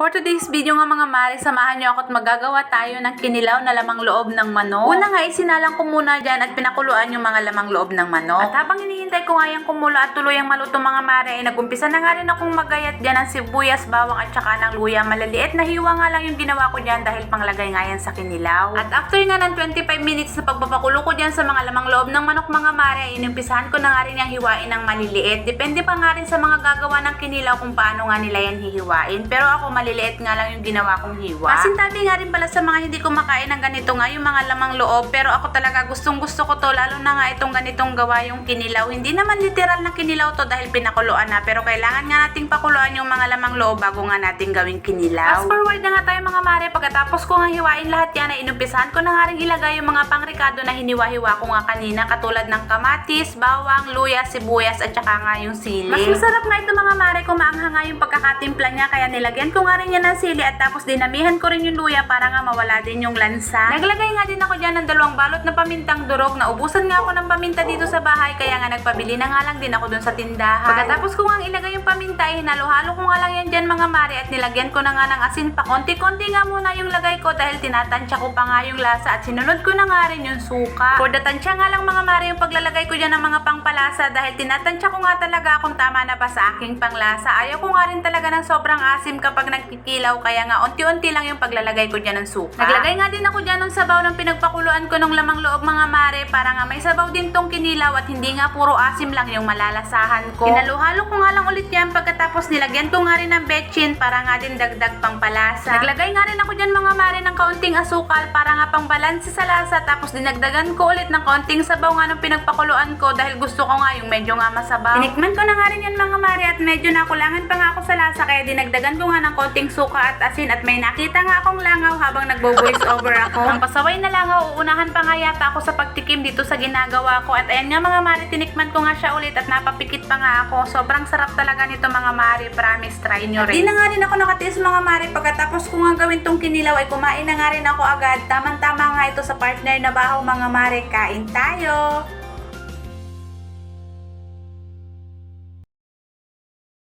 For today's video nga mga mare, samahan niyo ako at magagawa tayo ng kinilaw na lamang loob ng manok. Una nga, isinalang ko muna dyan at pinakuluan yung mga lamang loob ng manok. At habang hinihintay ko nga yung kumulo at tuluyang maluto mga mare, ay nagumpisa na nga rin akong magayat dyan ng sibuyas, bawang at saka ng luya. Malaliit na hiwa nga lang yung ginawa ko dyan dahil panglagay nga yan sa kinilaw. At after nga ng 25 minutes na pagpapakulo ko dyan sa mga lamang loob ng manok mga mare, ay inumpisahan ko na nga rin yung hiwain ng maliliit. Depende pa nga rin sa mga gagawa ng kinilaw kung paano nga nila yan hihiwain. Pero ako maliliit nga lang yung ginawa kong hiwa. Kasintabi nga rin pala sa mga hindi kumakain ng ganito nga yung mga lamang loob. Pero ako talaga gustong gusto ko to lalo na nga itong ganitong gawa yung kinilaw. Hindi naman literal na kinilaw to dahil pinakuluan na. Pero kailangan nga nating pakuluan yung mga lamang loob bago nga nating gawing kinilaw. Fast forward na nga tayo mga mare. Pagkatapos ko nga hiwain lahat yan ay inumpisahan ko na nga rin ilagay yung mga pangrikado na hiniwa-hiwa ko nga kanina katulad ng kamatis, bawang, luya, sibuyas at saka nga yung sili. Mas masarap nga ito mga mare kung maanghang nga yung pagkakatimpla niya kaya nilagyan ko nga rin yan ng sili at tapos dinamihan ko rin yung luya para nga mawala din yung lansa. Naglagay nga din ako dyan ng dalawang balot na pamintang durog. Naubusan nga ako ng paminta dito sa bahay kaya nga nagpabili na nga lang din ako dun sa tindahan. Pagkatapos ko nga ilagay yung paminta ay hinalo-halo ko nga lang yan dyan mga mare at nilagyan ko na nga ng asin pa. Konti-konti nga muna yung lagay ko dahil tinatansya ko pa nga yung lasa at sinunod ko na nga rin yung suka. For the tansya nga lang mga mare yung paglalagay ko dyan ng mga pangpalasa dahil tinatansya ko nga talaga kung tama na pa sa aking panglasa. Ayaw ko nga rin talaga ng sobrang asim kapag nagkikilaw kaya nga unti-unti lang yung paglalagay ko dyan ng suka. Naglagay nga din ako dyan ng sabaw ng pinagpakuluan ko ng lamang loob mga mare para nga may sabaw din tong kinilaw at hindi nga puro asim lang yung malalasahan ko. Hinalo-halo ko nga lang ulit yan pagkatapos nilagyan ko nga rin ng betchin para nga din dagdag pang palasa. Naglagay nga rin ako dyan mga mare ng kaunting asukal para nga pang balanse sa lasa tapos dinagdagan ko ulit ng kaunting sabaw nga ng pinagpakuluan ko dahil gusto ko nga yung medyo nga masabaw. Tinikman ko na nga rin yan mga mare at medyo nakulangan pa nga ako sa lasa kaya dinagdagan ko nga ng kaunting suka at asin at may nakita nga akong langaw habang nagbo-voice over ako. Ang pasaway na langaw, uunahan pa nga yata ako sa pagtikim dito sa ginagawa ko at ayan nga mga mare, tinikman ko nga siya ulit at napapikit pa nga ako. Sobrang sarap talaga nito mga mare, promise try nyo rin. Di na nga rin ako nakatiis mga mare, pagkatapos ko nga gawin tong kinilaw ay kumain na nga rin ako agad. Tamang-tama nga ito sa partner na bahaw mga mare, kain tayo!